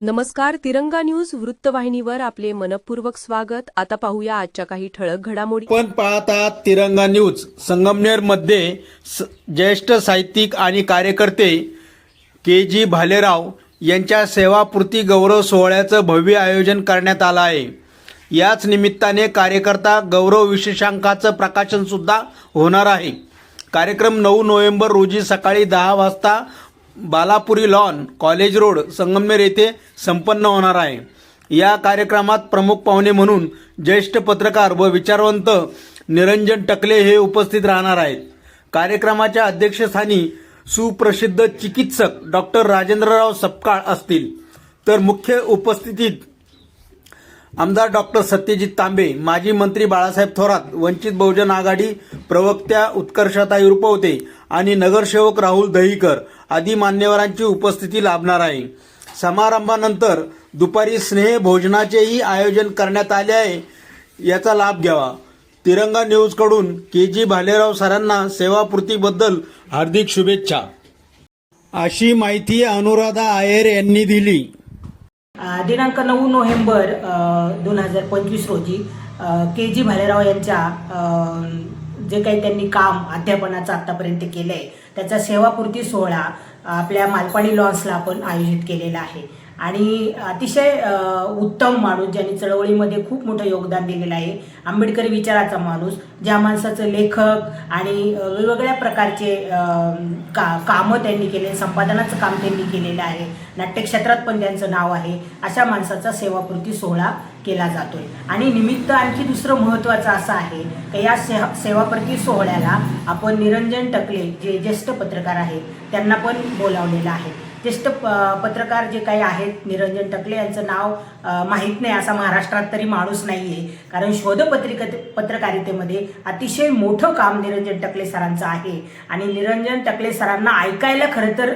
नमस्कार तिरंगा न्यूज वृत्तवाहिनीवर आपले मनपूर्वक स्वागत. आता पाहूया आजच्या काही ठळक घडामोडी. पण पाहतात तिरंगा न्यूज. संगमनेरमध्ये स- ज्येष्ठ साहित्यिक आणि कार्यकर्ते के जी भालेराव यांच्या सेवापूर्ती गौरव सोहळ्याचं भव्य आयोजन करण्यात आलं आहे. याच निमित्ताने कार्यकर्ता गौरव विशेषांकाचं प्रकाशन सुद्धा होणार आहे. कार्यक्रम नऊ नोव्हेंबर रोजी सकाळी दहा वाजता Balapuri lawn college road Sangamner येथे संपन्न होणार आहे. या कार्यक्रमात प्रमुख पाहुणे म्हणून ज्येष्ठ पत्रकार व विचारवंत निरंजन टकले हे उपस्थित राहणार आहेत. कार्यक्रमाच्या अध्यक्षस्थानी सुप्रसिद्ध चिकित्सक डॉक्टर राजेंद्रराव सपकाळ असतील. तर मुख्य उपस्थितीत आमदार डॉक्टर सत्यजित तांबे माजी मंत्री बाळासाहेब थोरात वंचित बहुजन आघाडी प्रवक्त्या उत्कर्षताई रुपवते आणि नगरसेवक राहुल दहीकर आदी मान्यवरांची उपस्थिती लाभणार आहे. समारंभानंतर दुपारी स्नेह भोजनाचेही आयोजन करण्यात आले आहे. याचा लाभ घ्यावा. तिरंगा न्यूजकडून के जी भालेराव सरांना सेवापूर्तीबद्दल हार्दिक शुभेच्छा. अशी माहिती अनुराधा आयर यांनी दिली. दिनांक नऊ नोव्हेंबर दोन हजार पंचवीस रोजी के जी भालेराव यांच्या जे काही त्यांनी काम अध्यापनाचं आत्तापर्यंत केलं आहे त्याचा सेवापूर्ती सोहळा आपल्या मालपाणी लॉन्सला आपण आयोजित केलेला आहे. आणि अतिशय उत्तम माणूस ज्यांनी चळवळीमध्ये खूप मोठं योगदान दिलेलं आहे. आंबेडकरी विचाराचा माणूस ज्या माणसाचं लेखक आणि वेगवेगळ्या प्रकारचे का कामं त्यांनी केले संपादनाचं काम त्यांनी केलेलं आहे. नाट्यक्षेत्रात पण त्यांचं नाव आहे. अशा माणसाचा सेवापूर्ती सोहळा केला जातोय. आणि निमित्त आणखी दुसरं महत्त्वाचं असं आहे की या से सेवाप्रती सोहळ्याला आपण निरंजन टकले जे ज्येष्ठ पत्रकार आहेत त्यांना पण बोलावलेलं आहे. ज्येष्ठ प- पत्रकार जे काही आहेत निरंजन टकले यांचं नाव माहीत नाही असा महाराष्ट्रात तरी माणूस नाही आहे कारण शोधपत्रिक पत्रकारितेमध्ये अतिशय मोठं काम निरंजन टकले सरांचं आहे. आणि निरंजन टकले सरांना ऐकायला खरं तर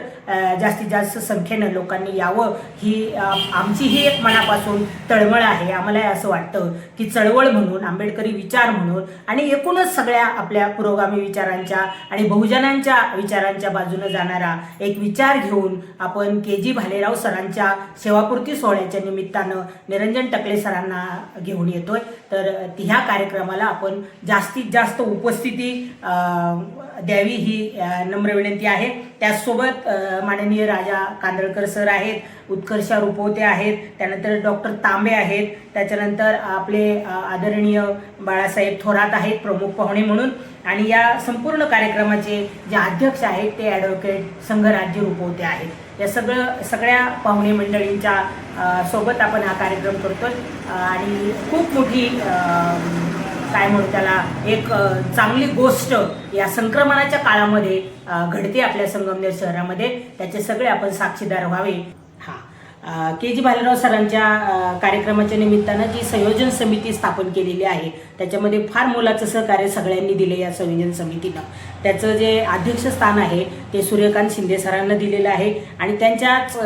जास्तीत जास्त संख्येनं लोकांनी यावं ही आमची ही एक मनापासून तळमळ आहे. आम्हाला असं वाटतं की चळवळ म्हणून आंबेडकरी विचार म्हणून आणि एकूणच सगळ्या आपल्या पुरोगामी विचारांच्या आणि बहुजनांच्या विचारांच्या बाजूनं जाणारा एक विचार घेऊन आपण के जी भालेराव सरांच्या सेवापूर्ती सोहळ्याच्या निमित्तानं निरंजन टकले सरांना घेऊन येतोय. तर ह्या कार्यक्रमाला आपण जास्तीत जास्त उपस्थिती द्यावी ही नम्र विनंती आहे. त्याचसोबत माननीय राजा कांदळकर सर आहेत उत्कर्षा रुपवते आहेत त्यानंतर डॉक्टर तांबे आहेत त्याच्यानंतर आपले आदरणीय बाळासाहेब थोरात आहेत प्रमुख पाहुणे म्हणून. आणि या संपूर्ण कार्यक्रमाचे जे अध्यक्ष आहेत ते ॲडव्होकेट संघराज्य रुपवते आहेत. या सगळं सगळ्या पाहुणे मंडळींच्या सोबत आपण हा कार्यक्रम करतो आणि खूप मोठी काय म्हणू त्याला एक चांगली गोष्ट या संक्रमणाच्या काळामध्ये घडते आपल्या संगमनेर शहरामध्ये. त्याचे सगळे आपण साक्षीदार व्हावे. के जी भालेराव सरांच्या कार्यक्रमाच्या निमित्तानं जी संयोजन समिती स्थापन केलेली आहे त्याच्यामध्ये फार मोलाचं सहकार्य सगळ्यांनी दिले या संयोजन समितीनं. त्याचं जे अध्यक्षस्थान आहे ते सूर्यकांत शिंदे सरांना दिलेलं आहे आणि त्यांच्याच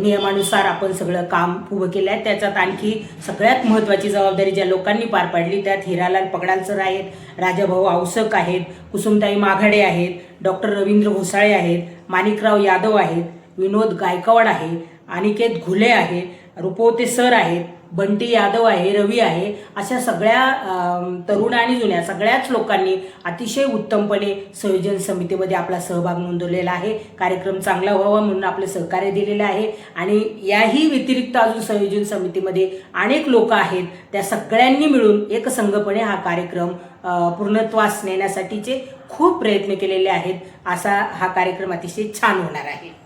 नियमानुसार आपण सगळं काम उभं केलं आहे. त्याच्यात आणखी सगळ्यात महत्त्वाची जबाबदारी ज्या लोकांनी पार पाडली त्यात हिरालाल पगडाल सर आहेत राजाभाऊ आवसक आहेत कुसुमताई माघाडे आहेत डॉक्टर रवींद्र घोसाळे आहेत माणिकराव यादव आहेत विनोद गायकवाड आहे अनिकेत घुले आहे रुपवते सर आहेत बंटी यादव आहे रवी आहे अशा सगळ्या तरुण आणि जुन्या सगळ्याच लोकांनी अतिशय उत्तमपणे संयोजन समितीमध्ये आपला सहभाग नोंदवलेला आहे. कार्यक्रम चांगला व्हावा म्हणून आपलं सहकार्य दिलेलं आहे. आणि याही व्यतिरिक्त अजून संयोजन समितीमध्ये अनेक लोक आहेत. त्या सगळ्यांनी मिळून एकसंघपणे हा कार्यक्रम पूर्णत्वास नेण्यासाठीचे खूप प्रयत्न केलेले आहेत. असा हा कार्यक्रम अतिशय छान होणार आहे.